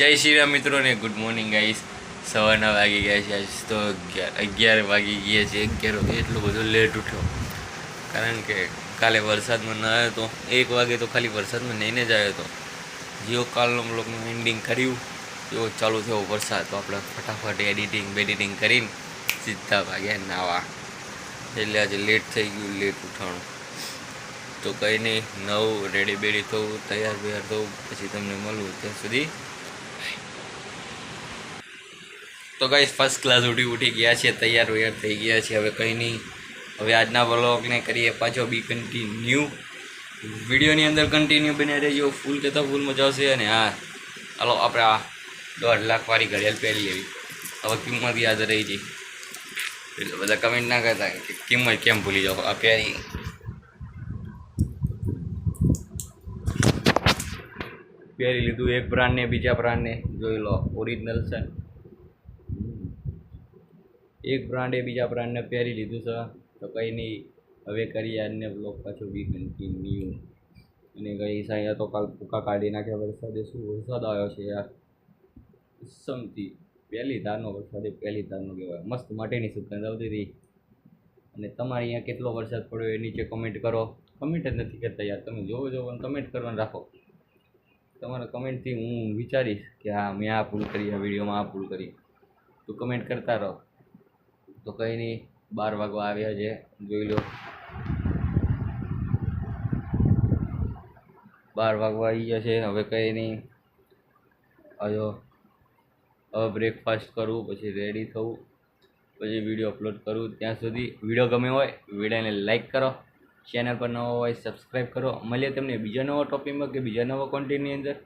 જય શ્રી રામ મિત્રોને good morning guys સવારના વાગી ગયા છે. આજ તો અગિયાર અગિયાર વાગી ગયા છે. અગિયાર વાગે એટલો બધો લેટ ઉઠ્યો. કારણ કે કાલે વરસાદમાં ન આવ્યો તો, એક વાગે તો ખાલી વરસાદમાં નહીં જ આવ્યો હતો જેવો કાલનો બ્લોગનું એન્ડિંગ કર્યું. એવો ચાલુ થયો વરસાદ. તો આપણે ફટાફટ એડિટિંગ બેડિટિંગ કરીને સીધા ભાગ્યા નાવા. એટલે આજે લેટ થઈ ગયું લેટ ઉઠાણું. તો કંઈ નહીં, નવું રેડી બેડી થવું તૈયાર બૈયાર થવું, પછી તમને મળવું ત્યાં સુધી. તો કઈ ફર્સ્ટ ક્લાસ ઉઠી ઉઠી ગયા છે તૈયાર વૈયાર થઈ ગયા છે હવે કંઈ નહીં. હવે આજના બ્લોગને કરીએ પાછો બી કન્ટિન્યુ વિડીયોની અંદર કન્ટિન્યુ બની રહેજો. ફૂલ કહેતા ફૂલ મજા આવશે. અને હા, હાલો, આપણે આ દોઢ લાખ વાળી ઘડિયાળ પહેરી લેવી. હવે કિંમત યાદ રહી જઈ એટલે બધા કમેન્ટ ના કરતા કે કિંમત કેમ ભૂલી જાઓ? આ પહેરી. પહેરી લીધું એક બ્રાન્ડને બીજા બ્રાન્ડને જોઈ લો ઓરિજિનલ છે. એક બ્રાન્ડે બીજા બ્રાન્ડને પહેરી લીધું છે. તો કંઈ નહીં, હવે કરી આજને બ્લોગ પાછો બી કન્ટિન્યુ અને ગઈ અહીંયા તો કાલ ભૂકા કાઢી નાખ્યા, વરસાદે શું વરસાદ આવ્યો છે યાર. સમતી પહેલી ધારનો વરસાદ એ પહેલી ધારનો કહેવાય. મસ્ત માટેની સુગંધ આવતી હતી. અને તમારે અહીંયા કેટલો વરસાદ પડ્યો એ નીચે કમેન્ટ કરો. કમેન્ટ જ નથી કરતા યાર. તમે જોવો જોવો કમેન્ટ કરવાનું રાખો. તમારા કમેન્ટથી હું વિચારીશ કે હા, મેં આ ભૂલ કરી, આ વિડીયોમાં આ ભૂલ કરી. તો કમેન્ટ કરતા રહો. તો કંઈ નહીં બાર વાગવા આવ્યા છે, જોઈ લો. બાર વાગવા આવી ગયા છે, હવે કંઈ નહીં હજો હવે બ્રેકફાસ્ટ કરવું પછી રેડી થવું, પછી વીડિયો અપલોડ કરું. ત્યાં સુધી વીડિયો ગમે હોય, વિડીયોને લાઈક કરો. ચેનલ પર નવો હોય સબસ્ક્રાઈબ કરો. મળીએ તમને બીજા નવા ટોપિકમાં કે બીજા નવા કોન્ટેન્ટની અંદર.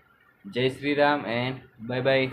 Jai Shri Ram and bye bye